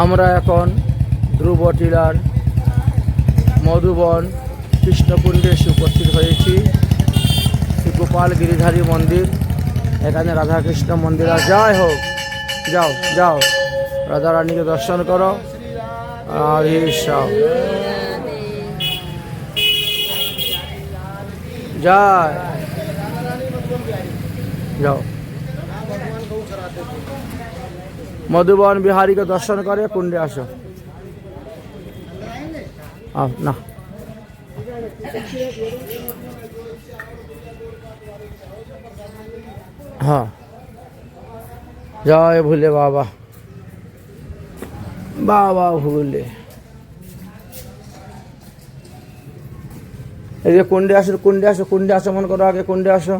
আমরা এখন ধ্রুব টিলার মধুবন কৃষ্ণকুণ্ডে এসে উপস্থিত হয়েছি। গোপাল গিরিধারী মন্দির, এখানে রাধাকৃষ্ণ মন্দির আর জয় হোক, যাও যাও। রাধা রানীকে দর্শন করো। আর জয় যাও। মধুবন বিহারীকে দর্শন করে, কুণ্ডে আসো। না। হ্যাঁ। জয় ভুলে বাবা। বাবা ভুলে। এই যে কুণ্ডে আসো কুণ্ডে আসো কুণ্ডে আসো, মনে করো আগে, কুণ্ডে আসো।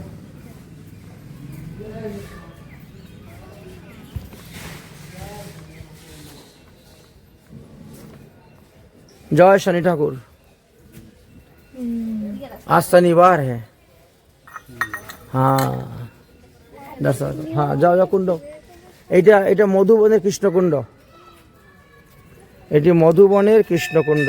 जय शनि ठाकुर आज शनिवार है हाँ দর্শন হ্যাঁ যাও যাও কুণ্ড এইটা এটা মধুবনের কৃষ্ণকুণ্ড এটি মধুবনের কৃষ্ণকুণ্ড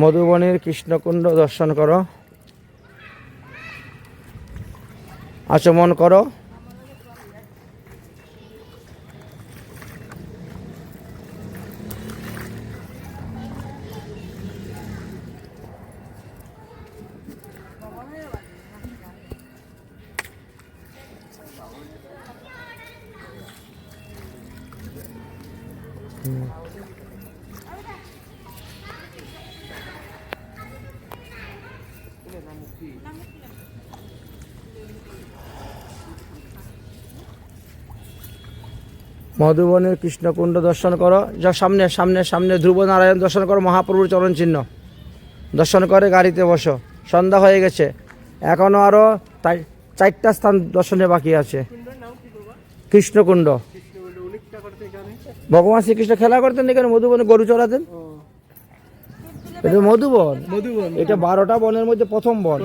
মধুবনের কৃষ্ণকুণ্ড দর্শন করো। আচমন করো। মধুবনের কৃষ্ণকুণ্ড দর্শন করো। যা সামনে সামনে সামনে ধ্রুব নারায়ণ দর্শন করো মহাপ্রভুর চরণ চিহ্ন দর্শন করে গাড়িতে বসো। সন্ধ্যা হয়ে গেছে। এখনও আরও চারটা স্থান দর্শনে বাকি আছে। কৃষ্ণকুণ্ড। ভগবান শ্রীকৃষ্ণ খেলা করতেন এখানে মধুবনে গরু চড়াতেন? এটা মধুবন মধুবন এটা বারোটা বনের মধ্যে প্রথম বন।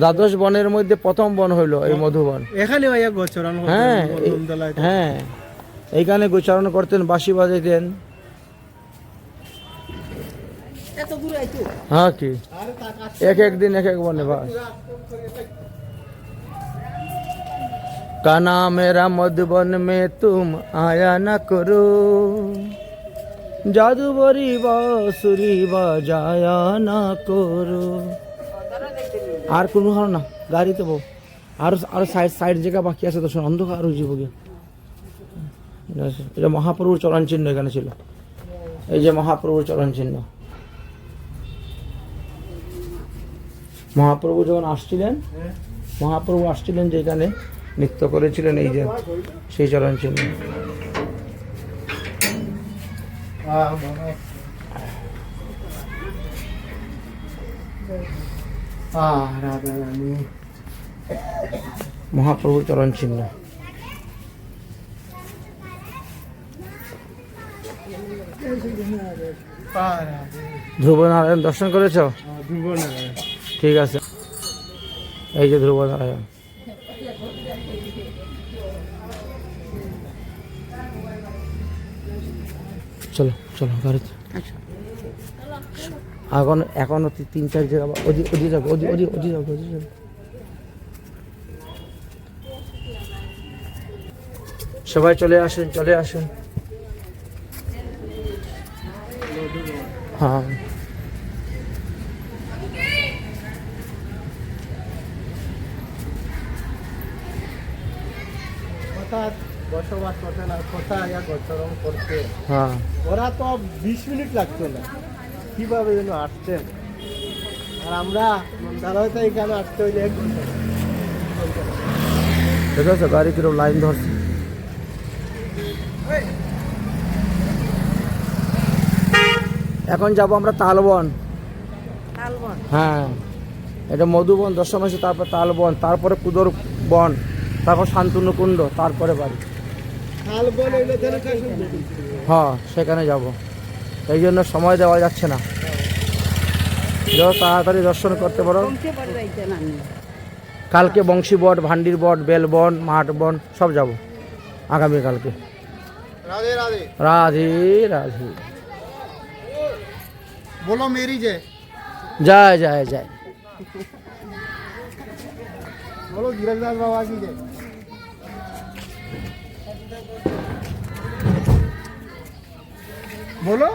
দ্বাদশ বনের মধ্যে প্রথম বন হইল এই মধুবন এখানে ভাইয়া গোচরণ হ্যাঁ হ্যাঁ এইখানে গোচারণ করতেন বাঁশি বাজাইতেন। হ্যাঁ কি? এক এক দিন এক এক বনে বাস। কানা মেরা মধুবন মে তুম আয়া না করো। জাদু বরি বাসুরি বাজায়া না করো আর কোনো হার না গাড়িতে বউ আরও আরও সাইড সাইড জায়গা বাকি আছে তো অন্ধকার হয়ে যাব গিয়ে এটা মহাপ্রভুর চরণ চিহ্ন এখানে ছিল এই যে মহাপ্রভুর চরণ চিহ্ন মহাপ্রভু যখন আসছিলেন মহাপ্রভু আসছিলেন যে এখানে নৃত্য করেছিলেন এই যে সেই চরণ চিহ্ন মহাপ্রভুর চরণ চিহ্ন। আহ, রাধে। ধ্রুব নারায়ণ দর্শন করেছ? ঠিক আছে। এই যে ধ্রুব চলো চলো গাড়িতে এখন, এখনও তিন, চার জায়গা ওদি ওদি যাব ওদি ওদি ওদি যাব ওদি যাব সবাই চলে আসুন চলে আসুন। হ্যাঁ। বসবাস করতে না কোথায় গোচরণ করতে হ্যাঁ। ওরা তো বিশ মিনিট লাগতো না। কীভাবে যেন আসছেন? আর আমরা মন্দালয় তো এখানে আসতে হইলে এক ঠিক আছে গাড়ি কিরম লাইন ধরছে? এখন যাব আমরা তালবন। হ্যাঁ। এটা মধুবন দশম আছে তারপর তালবন তারপরে কুদর বন তারপর শান্তনুকুণ্ড তারপরে বাড়ি। হ্যাঁ সেখানে যাব। এই জন্য সময় দেওয়া যাচ্ছে না। যত তাড়াতাড়ি দর্শন করতে পারো। কালকে বংশী বট ভান্ডির বট বেলবন মাঠ বন সব যাব। আগামীকালকে রাধে রাধে। বলো মেরি যে। যায় যায় যায়। বলো গিরকদাস বাবা কি যে। বলো।